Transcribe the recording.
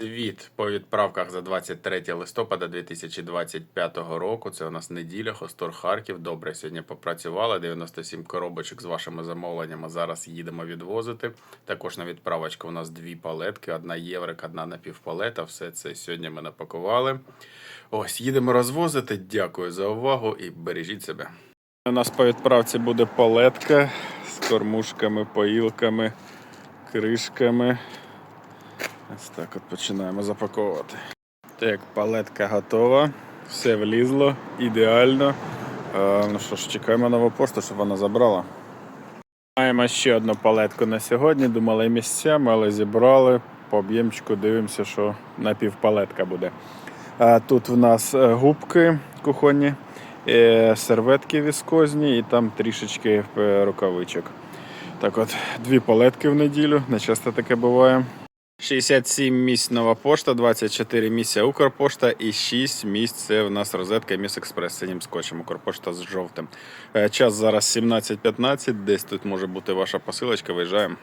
Звіт по відправках за 23 листопада 2025 року. Це у нас неділя, Хостор Харків. Добре, сьогодні попрацювали. 97 коробочок з вашими замовленнями. Зараз їдемо відвозити. Також на відправочку у нас дві палетки: одна єврик, одна напівпалета. Все це сьогодні ми напакували. Ось, їдемо розвозити. Дякую за увагу і бережіть себе. У нас по відправці буде палетка з кормушками, поїлками, кришками. Ось так от починаємо запаковувати. Так, палетка готова, все влізло, ідеально. Е, ну що ж, чекаємо нову пошту, щоб вона забрала. Маємо ще одну палетку на сьогодні. Думали місцями, але зібрали. По об'ємчику дивимося, що напівпалетка буде. А тут в нас е, губки кухонні, е, серветки віскозні і там трішечки е, рукавичок. Так от, дві палетки в неділю, не часто таке буває. 67 місць нова пошта, 24 місця Укрпошта і 6 місць це в нас розетка Міс Експрес синім скотчем. Укрпошта з жовтим. Е, Час зараз 17.15, десь тут може бути ваша посилочка, виїжджаємо.